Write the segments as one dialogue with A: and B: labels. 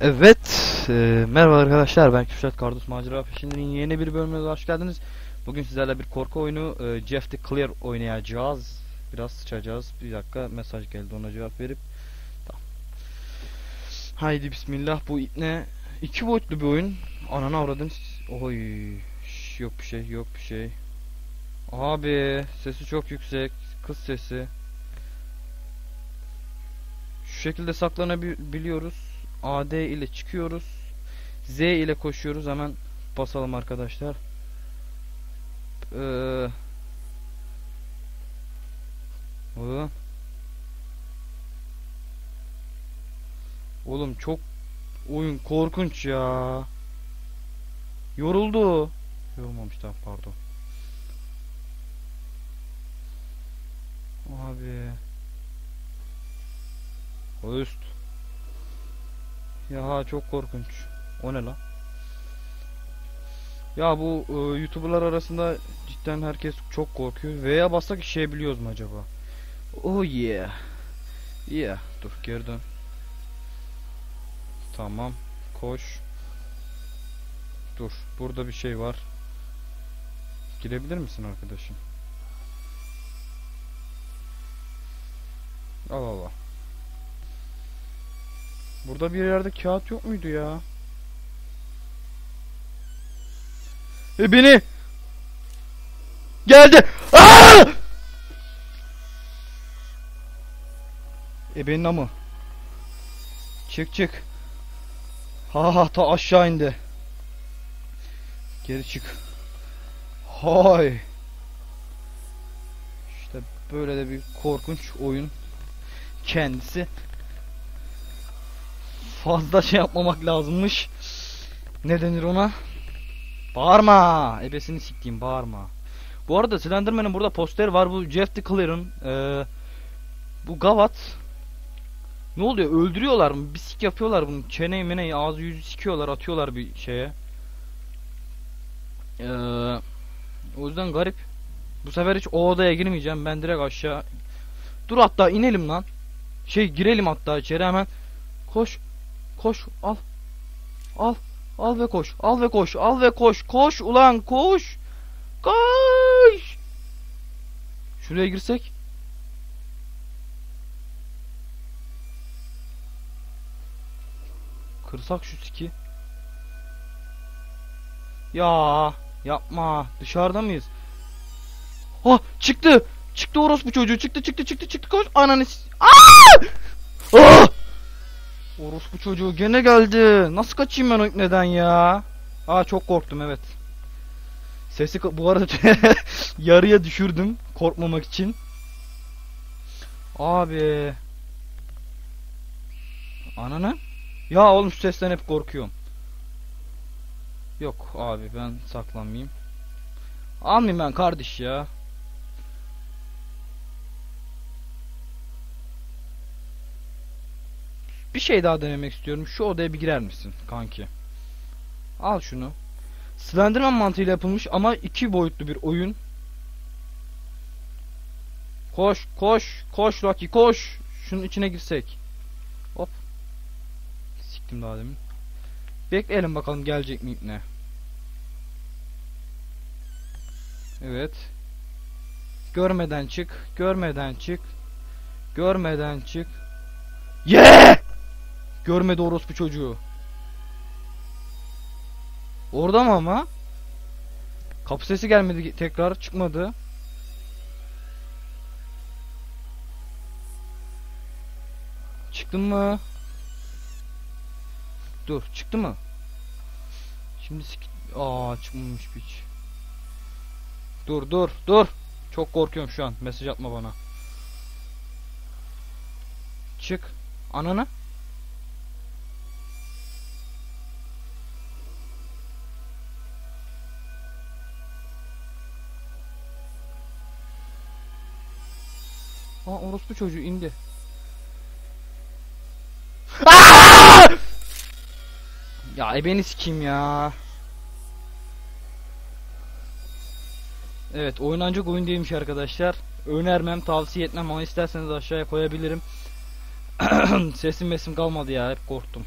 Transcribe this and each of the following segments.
A: Evet, e, merhaba arkadaşlar ben Kürşat Kardus Macera Peşinde'nin yeni bir bölümüne hoş geldiniz. Bugün sizlerle bir korku oyunu e, Jeff the Clear oynayacağız. Biraz sıçacağız. Bir dakika mesaj geldi ona cevap verip. Tamam. Haydi bismillah bu ne? İki boyutlu bir oyun. Ananı avradın. Oy. Yok bir şey, yok bir şey. Abi sesi çok yüksek. Kız sesi. Şu şekilde saklanabiliyoruz. AD ile çıkıyoruz. Z ile koşuyoruz. Hemen basalım arkadaşlar. Ee. Oğlum çok oyun korkunç ya. Yoruldu. Yorulmamış tamam pardon. Abi. Üst. Ya çok korkunç. O ne lan? Ya bu e, YouTuber'lar arasında cidden herkes çok korkuyor. Veya bassak işeyebiliyoruz mu acaba? Oh yeah. Yeah. Dur geri dön. Tamam. Koş. Dur. Burada bir şey var. Girebilir misin arkadaşım? Al al al. Burada bir yerde kağıt yok muydu ya? E beni geldi. Aa! E benim amı. Çık çık. Ha ha ta aşağı indi. Geri çık. Hay. İşte böyle de bir korkunç oyun kendisi fazla şey yapmamak lazımmış. Ne denir ona? Bağırma. Ebesini siktiğim bağırma. Bu arada Slenderman'ın burada poster var. Bu Jeff the Clear'ın ee, bu Gavat ne oluyor? Öldürüyorlar mı? Bir sik yapıyorlar bunu. Çeneyi meneyi ağzı yüzü sikiyorlar atıyorlar bir şeye. Ee, o yüzden garip. Bu sefer hiç o odaya girmeyeceğim. Ben direkt aşağı. Dur hatta inelim lan. Şey girelim hatta içeri hemen. Koş. Koş al. Al. Al ve koş. Al ve koş. Al ve koş. Koş ulan koş. Koş. Şuraya girsek. Kırsak şu siki. Ya yapma. Dışarıda mıyız? Ah çıktı. Çıktı orospu çocuğu. Çıktı çıktı çıktı çıktı. Koş. Ananı. s- Aa! Orospu çocuğu gene geldi. Nasıl kaçayım ben o neden ya? Aa çok korktum evet. Sesi bu arada yarıya düşürdüm korkmamak için. Abi. Ananı? Ya oğlum şu sesten hep korkuyorum. Yok abi ben saklanmayayım. Almayayım ben kardeş ya. Bir şey daha denemek istiyorum. Şu odaya bir girer misin kanki? Al şunu. Slenderman mantığıyla yapılmış ama iki boyutlu bir oyun. Koş, koş, koş Rocky, koş. Şunun içine girsek. Hop. Siktim daha demin. Bekleyelim bakalım gelecek mi ne? Evet. Görmeden çık, görmeden çık. Görmeden çık. Yeah! Görmedi orospu çocuğu. Orada mı ama? Kapı sesi gelmedi tekrar çıkmadı. Çıktın mı? Dur çıktı mı? Şimdi sik... Aa çıkmamış piç. Dur dur dur. Çok korkuyorum şu an. Mesaj atma bana. Çık. Ananı. Aa orospu çocuğu indi. Aa! Ya ebeni sikeyim ya. Evet oynanacak oyun değilmiş arkadaşlar. Önermem tavsiye etmem ama isterseniz aşağıya koyabilirim. Sesim mesim kalmadı ya hep korktum.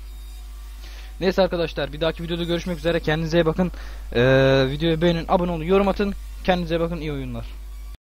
A: Neyse arkadaşlar bir dahaki videoda görüşmek üzere. Kendinize iyi bakın. Ee, videoyu beğenin, abone olun, yorum atın. Kendinize bakın. iyi oyunlar.